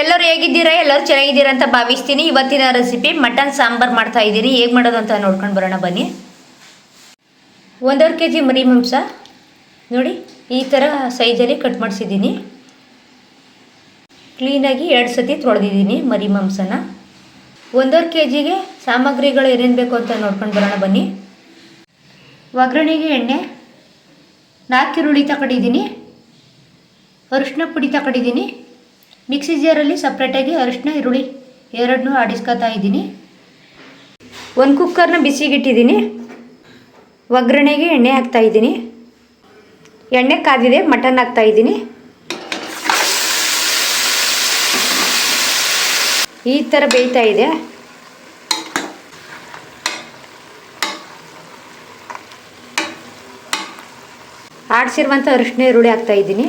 ಎಲ್ಲರೂ ಹೇಗಿದ್ದೀರಾ? ಎಲ್ಲರೂ ಚೆನ್ನಾಗಿದ್ದೀರಾ ಅಂತ ಭಾವಿಸ್ತೀನಿ. ಇವತ್ತಿನ ರೆಸಿಪಿ ಮಟನ್ ಸಾಂಬಾರ್ ಮಾಡ್ತಾ ಇದ್ದೀನಿ. ಹೇಗೆ ಮಾಡೋದು ಅಂತ ನೋಡ್ಕೊಂಡು ಬರೋಣ, ಬನ್ನಿ. ಒಂದೂವರೆ ಕೆ ಜಿ ಮರಿ ಮಾಂಸ. ನೋಡಿ, ಈ ಥರ ಸೈಜಲ್ಲಿ ಕಟ್ ಮಾಡಿಸಿದ್ದೀನಿ. ಕ್ಲೀನಾಗಿ ಎರಡು ಸತಿ ತೊಳೆದಿದ್ದೀನಿ ಮರಿ ಮಾಂಸನ. ಒಂದೂವರೆ ಕೆ ಜಿಗೆ ಸಾಮಗ್ರಿಗಳು ಏನೇನು ಬೇಕು ಅಂತ ನೋಡ್ಕೊಂಡು ಬರೋಣ, ಬನ್ನಿ. ಒಗ್ಗರಣೆಗೆ ಎಣ್ಣೆ, ನಾಲ್ಕು ಈರುಳ್ಳಿ ತಗೊಂಡಿದ್ದೀನಿ ಅರಿಶಿನ ಪುಡಿ ತಗೊಂಡಿದ್ದೀನಿ ಮಿಕ್ಸಿ ಜಾರಲ್ಲಿ ಸಪ್ರೇಟಾಗಿ ಅರಿಶಿನ ಈರುಳ್ಳಿ ಎರಡನ್ನೂ ಆಡಿಸ್ಕೊತಾ ಇದ್ದೀನಿ. ಒಂದು ಕುಕ್ಕರ್ನ ಬಿಸಿಗಿಟ್ಟಿದ್ದೀನಿ. ಒಗ್ಗರಣೆಗೆ ಎಣ್ಣೆ ಹಾಕ್ತಾ ಇದ್ದೀನಿ. ಎಣ್ಣೆ ಕಾದಿದೆ ಮಟನ್ ಹಾಕ್ತಾ ಇದ್ದೀನಿ. ಈ ಥರ ಬೇಯ್ತಾ ಇದೆ. ಆಡಿಸಿರುವಂಥ ಅರಿಶಿನ ಈರುಳ್ಳಿ ಹಾಕ್ತಾ ಇದ್ದೀನಿ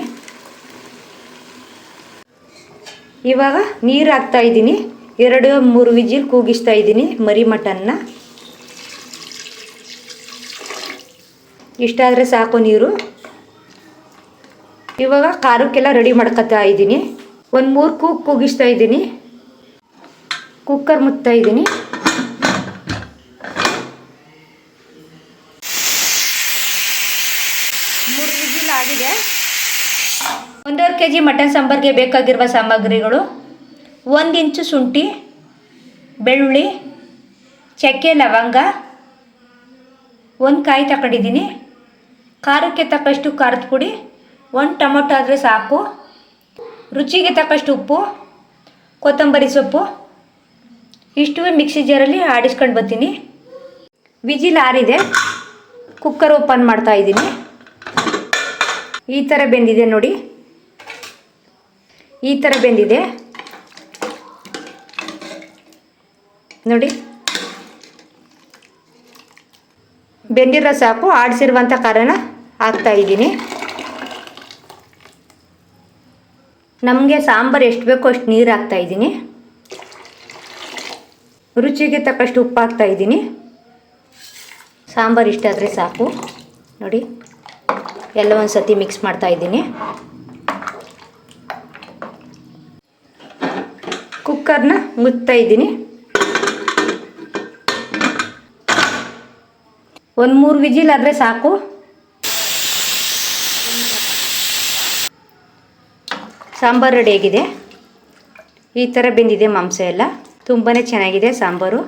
ಇವಾಗ ನೀರು ಹಾಕ್ತಾ ಇದ್ದೀನಿ. ಎರಡು, ಮೂರು ವಿಜಿಲ್ ಕೂಗಿಸ್ತಾ ಇದ್ದೀನಿ ಮರಿ ಮಟನ್ನ ಇಷ್ಟಾದರೆ ಸಾಕು ನೀರು. ಇವಾಗ ಖಾರಕ್ಕೆಲ್ಲ ರೆಡಿ ಮಾಡ್ಕೊತಾ ಇದ್ದೀನಿ. ಒಂದು ಮೂರು ಕೂಗ್ ಕೂಗಿಸ್ತಾ ಇದ್ದೀನಿ. ಕುಕ್ಕರ್ ಮುತ್ತಾ ಇದ್ದೀನಿ. ಮೂರು ವಿಜಿಲ್ ಆಗಿದೆ. ಒಂದೂವರೆ ಕೆ ಜಿ ಮಟನ್ ಸಾಂಬಾರಿಗೆ ಬೇಕಾಗಿರುವ ಸಾಮಗ್ರಿಗಳು ಒಂದು ಇಂಚು ಶುಂಠಿ, ಬೆಳ್ಳುಳ್ಳಿ, ಚಕ್ಕೆ ಲವಂಗ, ಒಂದು ಕಾಯಿ ತಗೊಂಡಿದ್ದೀನಿ ಖಾರಕ್ಕೆ ತಕ್ಕಷ್ಟು ಖಾರದ ಪುಡಿ, ಒಂದು ಟೊಮೊಟೊ ಆದರೆ ಸಾಕು. ರುಚಿಗೆ ತಕ್ಕಷ್ಟು ಉಪ್ಪು, ಕೊತ್ತಂಬರಿ ಸೊಪ್ಪು. ಇಷ್ಟು ಮಿಕ್ಸಿ ಜಾರಲ್ಲಿ ಆಡಿಸ್ಕೊಂಡು ಬರ್ತೀನಿ. ವಿಜಿಲ್ ಆರಿದೆ. ಕುಕ್ಕರ್ ಓಪನ್ ಮಾಡ್ತಾ ಇದ್ದೀನಿ. ಈ ಥರ ಬೆಂದಿದೆ ನೋಡಿ. ಈ ಥರ ಬೆಂದಿದೆ. ನೋಡಿ. ಬೆಂದಿರೋ ಸಾಕು ಆಡಿಸಿರುವಂಥ ಖಾರನ ಹಾಕ್ತಾ ಇದ್ದೀನಿ. ನಮಗೆ ಸಾಂಬಾರು ಎಷ್ಟು ಬೇಕೋ ಅಷ್ಟು ನೀರು ಹಾಕ್ತಾ ಇದ್ದೀನಿ. ರುಚಿಗೆ ತಕ್ಕಷ್ಟು ಉಪ್ಪು ಹಾಕ್ತಾ ಇದ್ದೀನಿ. ಸಾಂಬಾರು ಇಷ್ಟ ಆದರೆ ಸಾಕು. ನೋಡಿ. ಎಲ್ಲ ಒಂದು ಸತಿ ಮಿಕ್ಸ್ ಮಾಡ್ತಾ ಕುಕ್ಕರ್ನ ಮುಚ್ತಾ ಇದ್ದೀನಿ. ಒಂದು ಮೂರು ವಿಜಿಲ್ ಆದರೆ ಸಾಕು. ಸಾಂಬಾರು ರೆಡಿಯಾಗಿದೆ ಈ ಥರ ಬೆಂದಿದೆ ಮಾಂಸ ಎಲ್ಲ. ತುಂಬಾ ಚೆನ್ನಾಗಿದೆ ಸಾಂಬಾರು.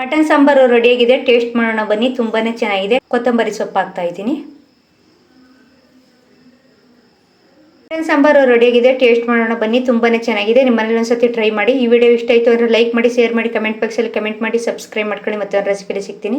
ಮಟನ್ ಸಾಂಬಾರು ರೆಡಿಯಾಗಿದೆ ಟೇಸ್ಟ್ ಮಾಡೋಣ ಬನ್ನಿ. ತುಂಬಾ ಚೆನ್ನಾಗಿದೆ. ಕೊತ್ತಂಬರಿ ಸೊಪ್ಪು ಹಾಕ್ತಾ ಇದ್ದೀನಿ. ಮಟನ್ ಸಾಂಬಾರು ರೆಡಿಯಾಗಿದೆ ಟೇಸ್ಟ್ ಮಾಡೋಣ, ಬನ್ನಿ ತುಂಬಾ ಚೆನ್ನಾಗಿದೆ. ನಿಮ್ಮ ಮನೇಲಿ ಒಂದ್ಸತಿ ಟ್ರೈ ಮಾಡಿ. ಈ ವಿಡಿಯೋ ಇಷ್ಟ ಆಯಿತು ಅಂದರೆ ಲೈಕ್ ಮಾಡಿ ಶೇರ್ ಮಾಡಿ ಕಮೆಂಟ್ ಬಾಕ್ಸಲ್ಲಿ ಕಮೆಂಟ್ ಮಾಡಿ ಸಬ್ಸ್ಕ್ರೈಬ್ ಮಾಡ್ಕೊಳ್ಳಿ ಮತ್ತೆ ಒಂದು ರೆಸಿಪಿಲಿ ಸಿಗ್ತೀನಿ.